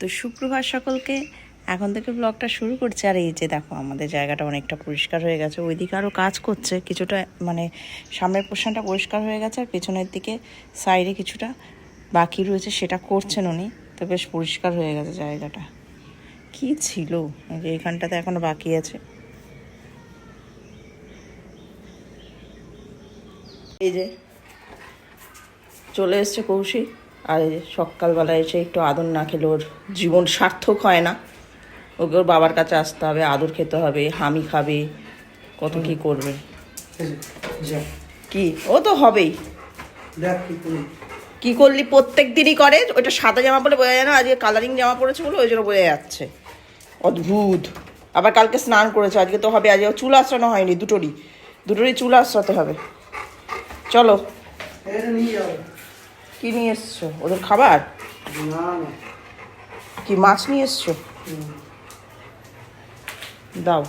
তো শুক্রবার সকলকে। এখন থেকে ব্লগটা শুরু করছে। আর এই যে দেখো, আমাদের জায়গাটা অনেকটা পরিষ্কার হয়ে গেছে। ওইদিকে আরও কাজ করছে। কিছুটা মানে সামনের পোর্শনটা পরিষ্কার হয়ে গেছে। আর পেছনের দিকে সাইডে কিছুটা বাকি রয়েছে, সেটা করছেন উনি। তো বেশ পরিষ্কার হয়ে গেছে জায়গাটা। কি ছিল? যে এখানটাতে এখনও বাকি আছে। এই যে চলে এসছে কৌশিক। আর সকালবেলা এসে একটু আদর না খেলে ওর জীবন সার্থক হয় না। ওকে ওর বাবার কাছে আসতে হবে আদর খেতে হবে হামি খাবে কত কি করবে। যা। কি? ও তো হবেই। কি করলি? প্রত্যেক দিনই করে। ওইটা সাদা জামা পরে বোঝা যায় না আজকে কালারিং জামা পরেছে বলে ওই জন্য বোঝা যাচ্ছে। অদ্ভুত। আবার কালকে স্নান করেছে আজকে তো হবে আজকে চুল আশ্রানো হয়নি দুটোরই। দুটোরই চুল আশ্রাতে হবে। চলো। নিয়ে যাও। কি নিয়ে এসছো? ওদের খাবার? কি মাছ নিয়ে এসছো? দাও।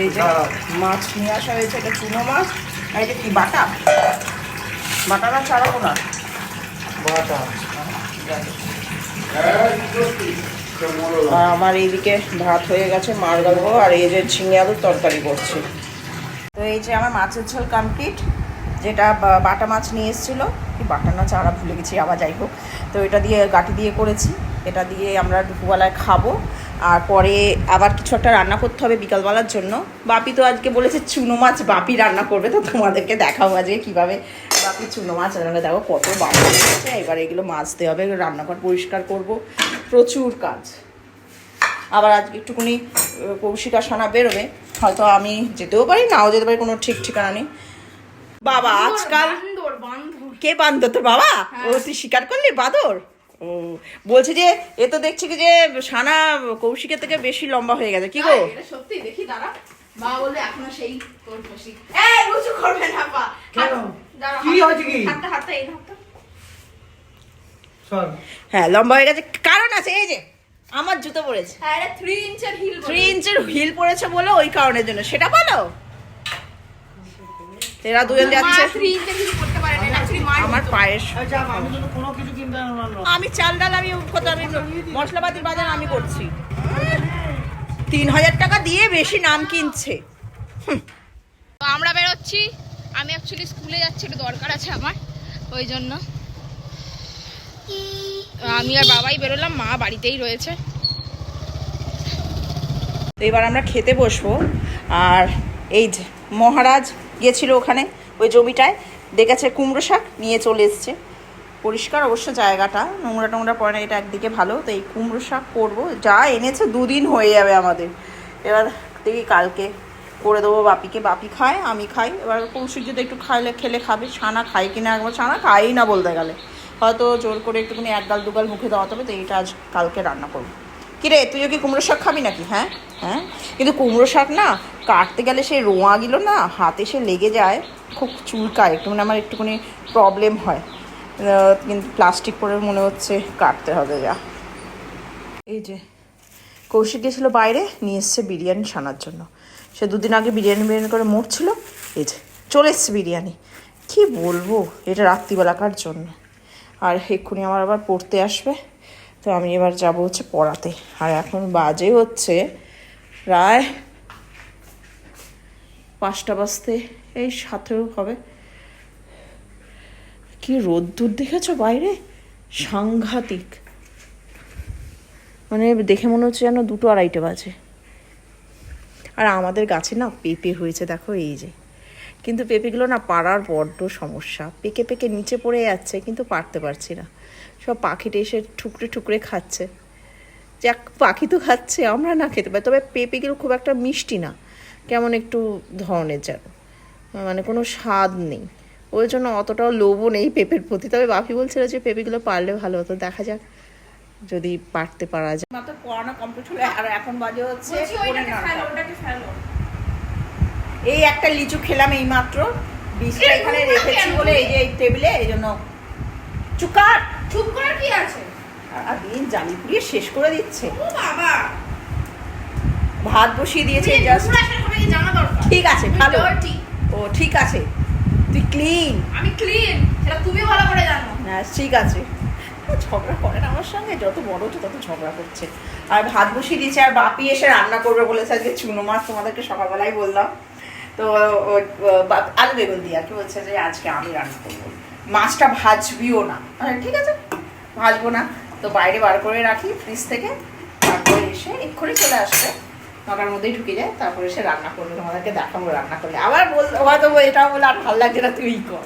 এই যে মাছ নিয়ে আসা হয়েছে এটা চুনো মাছ আর এটা কি বাটা? বাটা না ছাড়াবো না? বাটা। আমার এইদিকে ভাত হয়ে গেছে মার গালবো আর এই যে ঝিঙে আলুর তরকারি করছি। তো এই যে আমার মাছের ঝোল কমপ্লিট যেটা বাটা মাছ নিয়ে এসেছিল। কি বাটা না চারা ভুলে গেছি, আবার যাই হোক। তো এটা দিয়ে গাটি দিয়ে করেছি। এটা দিয়ে আমরা দুপুরবেলায় খাব। আর পরে আবার কিছু একটা রান্না করতে হবে বিকালবেলার জন্য। বাপি তো আজকে বলেছে, চুনো মাছ বাপি রান্না করবে। তো তোমাদেরকে দেখাবো আজকে কীভাবে বাপি চুনো মাছ রান্না দেখো কত বাপি হয়েছে এবার এগুলো মাছতে হবে, রান্নাঘর পরিষ্কার করব। প্রচুর কাজ। আবার আজকে একটুখানি কৌশিকা সানা বেরোবে। হয়তো আমি যেতেও পারি, নাও যেতে পারি, কোনো ঠিক ঠিকানা নেই। বাবা আজকাল কে বান্দর তোর বাবা? ও তুই স্বীকার করলি বাদর? ও বলছে যে এ তো দেখছি কি যে সানা কৌশিকের থেকে বেশি লম্বা হয়ে গেছে। কি গো? সত্যি দেখি দাঁড়া। মা বলে এখনও সেই তোর এই উঁচু করবে না পা। কি হয়েছে কি? হাতটা হাতটা এই হাতটা হ্যাঁ লম্বা হয়ে গেছে। কারণ আছে এই যে আমার জুতো পড়েছে। হ্যাঁ থ্রি ইঞ্চের হিল থ্রি ইঞ্চের হিল পড়েছে বলে ওই কারণের জন্য। সেটা বলো। এরা দুজন যাচ্ছে। আমার পায়ের আচ্ছা আমি তো কোনো কিছু কিনতে পারলাম না। আমি চাল ডাল আমি আমি মশলাপাতির বাজার আমি করছি। তিন হাজার টাকা দিয়ে বেশি নাম কিনছে। তো আমরা বেরোচ্ছি। আমি অ্যাকচুয়ালি স্কুলে যাচ্ছি একটু দরকার আছে আমার ওই জন্য। আমি আর বাবাই বেরোলাম মা বাড়িতেই রয়েছে। তো এবার আমরা খেতে বসবো। আর এই যে মহারাজ গিয়েছিল ওখানে, ওই জমিটায়। দেখেছে কুমড়ো শাক, নিয়ে চলে এসছে। পরিষ্কার অবশ্য জায়গাটা, নোংরা টোংরা পড়ে না, এটা একদিকে ভালো, তো এই কুমড়ো শাক করব। যা এনেছে দুদিন হয়ে যাবে আমাদের। এবার দেখি কালকে করে দেবো বাপিকে। বাপি খায়, আমি খাই। এবার যদি একটু খাইলে, খেলে খাবে, ছানা খাই কিনা একবার, ছানা খাই না বলতে গেলে। হয়তো জোর করে একটুখানি এক গাল দুগাল মুখে দেওয়া হবে, তো এইটা আজ কালকে রান্না করব। কিরে, তুইও কি কুমড়ো শাক খাবি নাকি? হ্যাঁ? হ্যাঁ? কিন্তু কুমড়ো শাক না, কাটতে গেলে সেই রোঁয়াগুলো না, হাতে সে লেগে যায়, খুব চুলকায়, একটু মানে আমার একটুখানি প্রবলেম হয়। কিন্তু প্লাস্টিক পরে মনে হচ্ছে কাটতে হবে, যা। এই যে, কৌশিক গেছিল বাইরে, নিয়ে এসছে বিরিয়ানি ছানার জন্য। সে দুদিন আগে বিরিয়ানি বিরিয়ানি করে মরছিল। এই যে, চলে এসছে বিরিয়ানি। কি বলব, এটা রাত্রিবেলাকার জন্য। আর এক্ষুনি আমার আবার পড়তে আসবে। তো আমি এবার যাব হচ্ছে পড়াতে। আর এখন বাজে হচ্ছে প্রায় পাঁচটা বাজতে, এই সাথেও হবে। কি রোদ্দুর দেখেছ বাইরে? সাংঘাতিক। মানে দেখে মনে হচ্ছে যেন দুটো আড়াইটে বাজে। আর আমাদের গাছে না পেঁপে হয়েছে, দেখো এই যে। কিন্তু পেঁপেগুলো না পাড়ার বড্ড সমস্যা। পেকে পেকে নিচে পড়ে যাচ্ছে, কিন্তু পারতে পারছি না। সব পাখিটা এসে ঠুকরে ঠুকরে খাচ্ছে। যাক পাখি তো খাচ্ছে আমরা না খেতে পারি তবে পেঁপেগুলো খুব একটা মিষ্টি না। কেমন একটু ধরনের যেন মানে কোনো স্বাদ নেই। ওই জন্য অতটাও লোভও নেই পেঁপের প্রতি। তবে বাপি বলছিল যে পেঁপেগুলো পারলে ভালো হতো দেখা যাক যদি পারতে পারা যায়। মাত্র পড়ানো কমপ্লিট হলো আর এখন বাজে হচ্ছে। এই একটা লিচু খেলাম এই মাত্র বীজটা এখানে রেখেছি বলে এই যে এই টেবিলে এই জন্য চুকার চুপ করার কি আছে? আর দিন জালি পুড়িয়ে শেষ করে দিচ্ছে। ও বাবা! ভাত বসিয়ে দিয়েছে জাস্ট জানা দরকার। ঠিক আছে ভালো। ও ঠিক আছে। তুই ক্লিন আমি ক্লিন সেটা তুমি ভালো করে জানো। হ্যাঁ ঠিক আছে। ঝগড়া করে না আমার সঙ্গে? যত বড় হচ্ছে তত ঝগড়া করছে। আর ভাত বসিয়ে দিয়েছে আর বাপি এসে রান্না করবে বলেছে আজকে চুনো মাছ তোমাদেরকে সকালবেলায় বললাম। তো আলু বেগুন দিয়ে আর কি বলছে যে আজকে আমি রান্না করব। মাছটা ভাজবিও না। আমি ঠিক আছে ভাজবো না। তো বাইরে বার করে রাখি ফ্রিজ থেকে। তারপরে এসে এক্ষুনি চলে আসবে। নটার মধ্যেই ঢুকে যায়। তারপরে এসে রান্না করবে। তোমাদেরকে দেখাবো রান্না করলে। আবার বল হয়তো এটাও বলে আর ভালো লাগছে না তুই কর।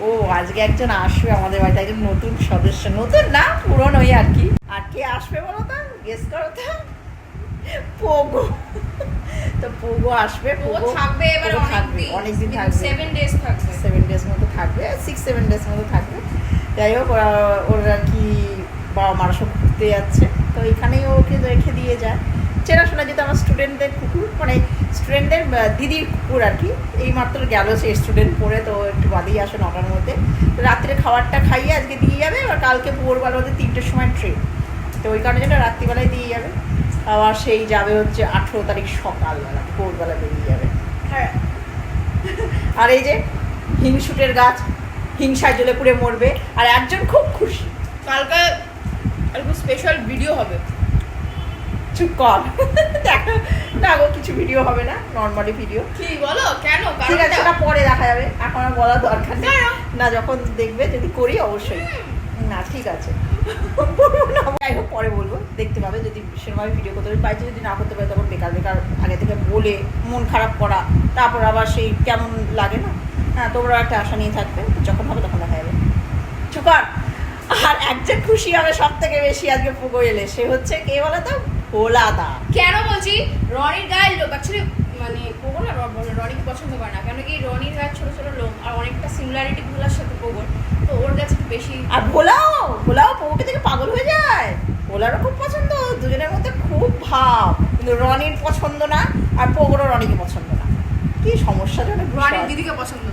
ও আজকে একজন আসবে আমাদের বাড়িতে একজন নতুন সদস্য। নতুন না পুরনোই আর কি। আর কে আসবে বলো তো? গেস করো তো। পোগো। তো পোগো আসবে ও থাকবে এবার অনেকদিন অনেকদিন থাকবে সেভেন ডেজ থাকবে। সেভেন ডেজ মতো থাকবে সিক্স সেভেন ডেজ মতো থাকবে। যাই হোক ওরা ওর আর কি বাবা মারা সব ঘুরতে যাচ্ছে। তো এখানেই ওকে রেখে দিয়ে যায়। চেনাশোনা যেহেতু আমার স্টুডেন্টদের কুকুর মানে স্টুডেন্টদের দিদির কুকুর আর কি এই মাত্র গেল সে স্টুডেন্ট পড়ে তো একটু বাদেই আসে নটার মধ্যে। রাত্রে খাবারটা খাইয়ে আজকে দিয়ে যাবে আর কালকে ভোরবেলা ওদের তিনটের সময় ট্রেন তো ওই কারণে যেটা রাত্রিবেলায় দিয়ে যাবে। আবার সেই যাবে হচ্ছে আঠেরো তারিখ সকালবেলা ভোরবেলা বেরিয়ে যাবে। হ্যাঁ। আর এই যে হিংসুটের গাছ হিংসায় জ্বলে পুড়ে মরবে আর একজন খুব খুশি। কালকে একটু স্পেশাল ভিডিও হবে। চুপ কর। দেখো না গো কিছু ভিডিও হবে না নর্মালি ভিডিও কি বলো? কেন? ঠিক আছে সেটা পরে দেখা যাবে। এখন আর বলার দরকার? না যখন দেখবে যদি করি অবশ্যই। না ঠিক আছে। বলব না যাই হোক পরে বলব। দেখতে পাবে যদি সেরকমভাবে ভিডিও করতে পারি। বাইরে যদি না করতে পারি তখন বেকার বেকার আগে থেকে বলে মন খারাপ করা তারপর আবার সেই কেমন লাগে না? হ্যাঁ তোমরা একটা আশা নিয়ে থাকবে যখন হবে তখন দেখা যাবে। চুকার আর একজন খুশি হবে সব থেকে বেশি আজকে পুগো এলে সে হচ্ছে কে বলো তো ভোলা দা কেন বলছি? রনির গায়ের লোক অ্যাকচুয়ালি মানে পোগো না রনিকে পছন্দ করে না কেন কি রনির গায়ের ছোট ছোট লোক আর অনেকটা সিমিলারিটি ভোলার সাথে পোগোর তো ওর কাছে একটু বেশি আর ভোলাও ভোলাও পৌকে থেকে পাগল হয়ে যায় ভোলারও খুব পছন্দ দুজনের মধ্যে খুব ভাব। কিন্তু রনির পছন্দ না আর পৌরও রনিকে পছন্দ না। কি সমস্যাজনক রনির দিদিকে পছন্দ।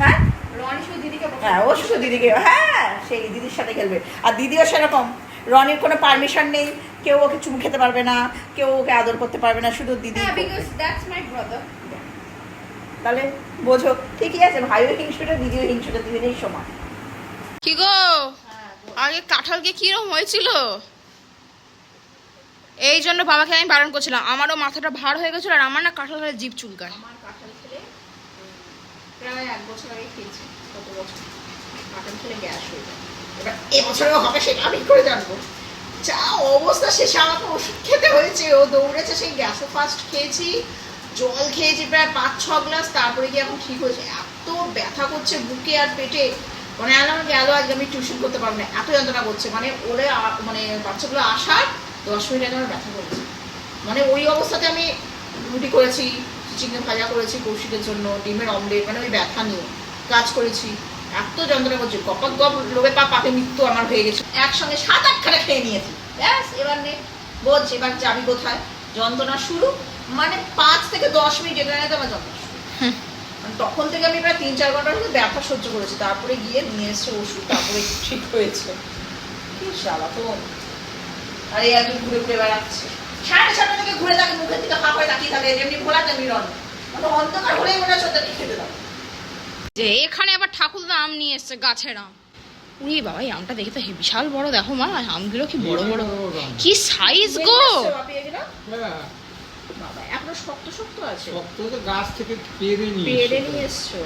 হ্যাঁ? রনি শুধু দিদিকে হ্যাঁ ও শুধু দিদিকে হ্যাঁ সেই দিদির সাথে খেলবে। আর দিদিও সেরকম। রনির কোনো পারমিশন নেই। কেউ ওকে চুমু খেতে পারবে না কেউ ওকে আদর করতে পারবে না শুধু দিদি হ্যাঁ করবে। বিকজ দ্যাটস মাই ব্রাদার তাহলে বোঝো ঠিকই আছে ভাইও হিংসুটা দিদিও হিংসুটা দুজনেই সমান। কি গো? আগে কাঁঠালকে কিরম হয়েছিল? এই জন্য বাবাকে আমি বারণ করছিলাম। আমারও মাথাটা ভার হয়ে গেছিল আর আমার না কাঁঠাল খেলে জিভ চুলকায়। আমি যা অবস্থা, শেষে আমাকে ওষুধ খেতে হয়েছে। ও দৌড়েছে, সেই খেয়েছি। জল খেয়েছি প্রায় পাঁচ, ছ গ্লাস, তারপরে গিয়ে এখন ঠিক হয়েছে। এত ব্যথা করছে বুকে আর পেটে। মানে গেল আজকে আমি টিউশন করতে পারব না। এত যন্ত্রণা করছে। মানে ওরে মানে বাচ্চাগুলো আসার দশ মিনিট আগে আমার ব্যথা করেছে। মানে ওই অবস্থাতে আমি রুটি করেছি, চিকেন ভাজা করেছি কৌশিকের জন্য, ডিমের অমলেট মানে ওই ব্যথা নিয়ে কাজ করেছি। এত যন্ত্রণা করছে গপাত গপ লোভে পা পাপে মৃত্যু আমার হয়ে গেছে। একসঙ্গে সাত আটখানা খেয়ে নিয়েছি। ব্যাস, এবার নে, বোঝ, এবার যাবি কোথায়? যন্ত্রণা শুরু মানে পাঁচ থেকে দশ মিনিট এটা নিয়ে আমার যন্ত্রণা শুরু। মানে তখন থেকে আমি প্রায় তিন চার ঘণ্টা শুধু ব্যথা সহ্য করেছি। তারপরে গিয়ে নিয়ে এসছে ওষুধ, তারপরে ঠিক হয়েছে। কি জ্বালাতন। আর এই একজন ঘুরে ঘুরে বেড়াচ্ছে। থেকে ঘুরে থাকে মুখের দিকে তাকিয়ে থাকে যেমনি ভোলা তেমনি রন মানে অন্ধকার হলেই মনে হচ্ছে ওদেরকে খেতে দাও। যে এখানে আবার ঠাকুরদা আম নিয়ে এসছে গাছের আম। উনি বাবা এই আমটা দেখে তো বিশাল বড় দেখো মা আমগুলো কি বড় বড়। কি সাইজ গো? হ্যাঁ। বাবা এখনও শক্ত শক্ত আছে। শক্ত তো গাছ থেকে পেরে নিয়ে পেড়ে নিয়ে এসছো।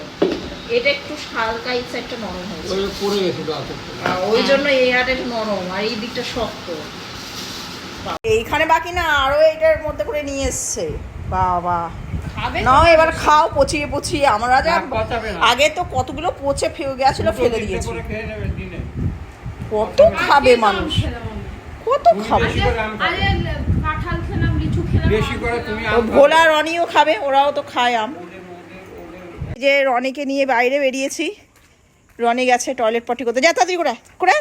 এটা একটু হালকা এই সাইডটা নরম হয়েছে। ওই পড়ে জন্য এই নরম আর এই দিকটা শক্ত। এইখানে বাকি না আরও এটার মধ্যে করে নিয়ে এসছে। বাবা। না এবার খাও পচিয়ে পচিয়ে। আমরা যা। আগে তো কতগুলো পচে ফেলে গেছিল ফেলে দিয়েছি। করে খেয়ে নেবে দিনে। কত খাবে মানুষ? কত খাবে? ভোলা রনিও খাবে ওরাও তো খায় আম। যে রনিকে নিয়ে বাইরে বেরিয়েছি। রনি গেছে টয়লেট পটি করতে। যা তাড়াতাড়ি করে করে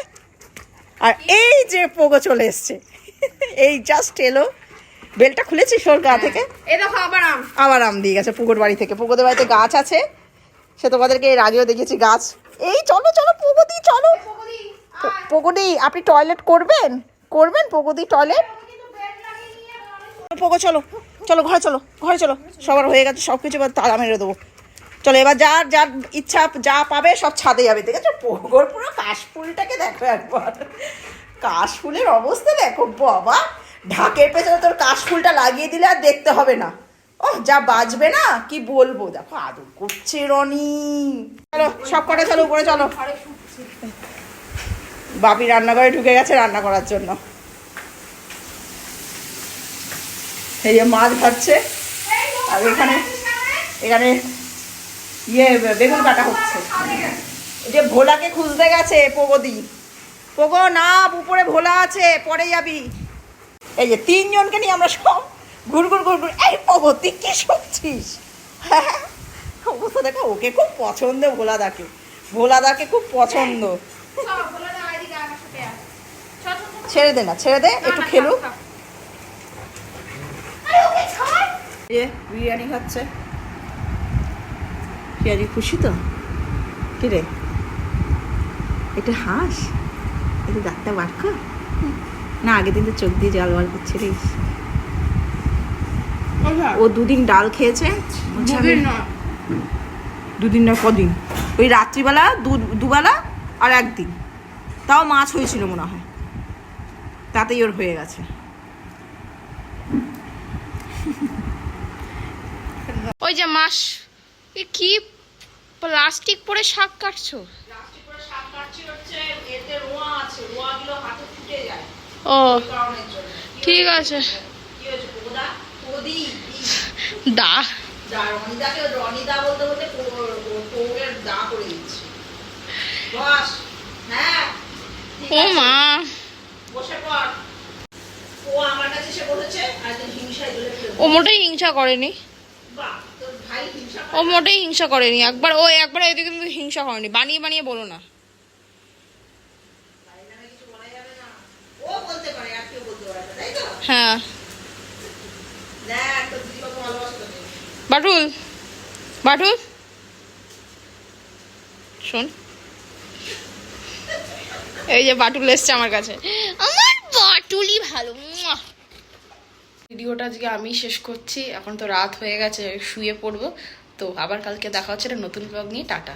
আর এই যে পোগো চলে এসছে। এই জাস্ট এলো। বেলটা খুলেছিস ওর গা থেকে? এ দেখো আবার আম। আবার আম দিয়ে গেছে পুকুর বাড়ি থেকে। পুকুরদের বাড়িতে গাছ আছে। সে তোমাদেরকে এর আগেও দেখেছি গাছ। এই চলো চলো পুকুদি চলো। পুকুদি আপনি টয়লেট করবেন? করবেন পুকুদি টয়লেট পোকো চলো। চলো ঘরে চলো ঘরে চলো। সবার হয়ে গেছে সব কিছু এবার তালা মেরে দেবো। চলো এবার যার যার ইচ্ছা যা পাবে সব ছাদে যাবে দেখেছ পোগর পুরো কাশফুলটাকে দেখো একবার। কাশফুলের অবস্থা দেখো বাবা। ঢাকের পেছনে তোর কাশফুলটা লাগিয়ে দিলে আর দেখতে হবে না। ও যা বাজবে না, কি বলব? দেখো, আদর করছে রনি। চলো, সব কটা চলো উপরে, চলো। বাপি রান্নাঘরে ঢুকে গেছে রান্না করার জন্য। এই যে মাছ ভাজছে আর এখানে এখানে ইয়ে বেগুন কাটা হচ্ছে। যে ভোলাকে খুঁজতে গেছে পোগদি পোগো না উপরে ভোলা আছে পরে যাবি। এই যে তিনজনকে নিয়ে আমরা সব ঘুর ঘুর ঘুর ঘুর এই পোগো তুই কি শুনছিস? হ্যাঁ অবস্থা দেখো ওকে খুব পছন্দ ভোলাদাকে ভোলাদাকে খুব পছন্দ। ছেড়ে দে না ছেড়ে দে একটু খেলুক। যে বিরিয়ানি খাচ্ছে। পেঁয়াজি খুশি তো? কি রে? এটা হাঁস? এটা দাঁতটা বার কর। না আগের দিন তো চোখ দিয়ে জল বার করছিলিস। ও দুদিন ডাল খেয়েছে। বলছে দুদিন না। দুদিন না কদিন? ওই রাত্রিবেলা দু- দুবেলা আর একদিন। তাও মাছ হয়েছিল মনে হয়। তাতেই ওর হয়ে গেছে। ওই যে মাস কি প্লাস্টিক পরে শাক কাটছো প্লাস্টিক করে শাক কাটছি হচ্ছে এতে রোয়া আছে রোয়াগুলো হাতে ফুটে যায় ও এই কারণের জন্য ঠিক আছে কি হয়েছে কোদা কোদি দা দা রনিদাকে রনিদা বলতে বলতে পৌরের দা করে হ্যাঁ ঠিক আছে, মা পড় ও জ্বলে ও মোটেই হিংসা করেনি। ও মোটেই হিংসা করেনি। একবার ও একবার এদিকে কিন্তু হিংসা করেনি বানিয়ে বানিয়ে বলো না পারে না কিছু বলা যাবে না ও বলতে পারে আর কেউ বলতে পারে না তাই তো হ্যাঁ। বাটুল বাটুল। শোন। এই যে বাটুল এসছে আমার কাছে। আমার বাটুলি ভালো ভিডিওটা আজকে আমি শেষ করছি। এখন তো রাত হয়ে গেছে শুয়ে পড়ব। তো আবার কালকে দেখা হচ্ছে একটা নতুন ব্লগ নিয়ে। টাটা।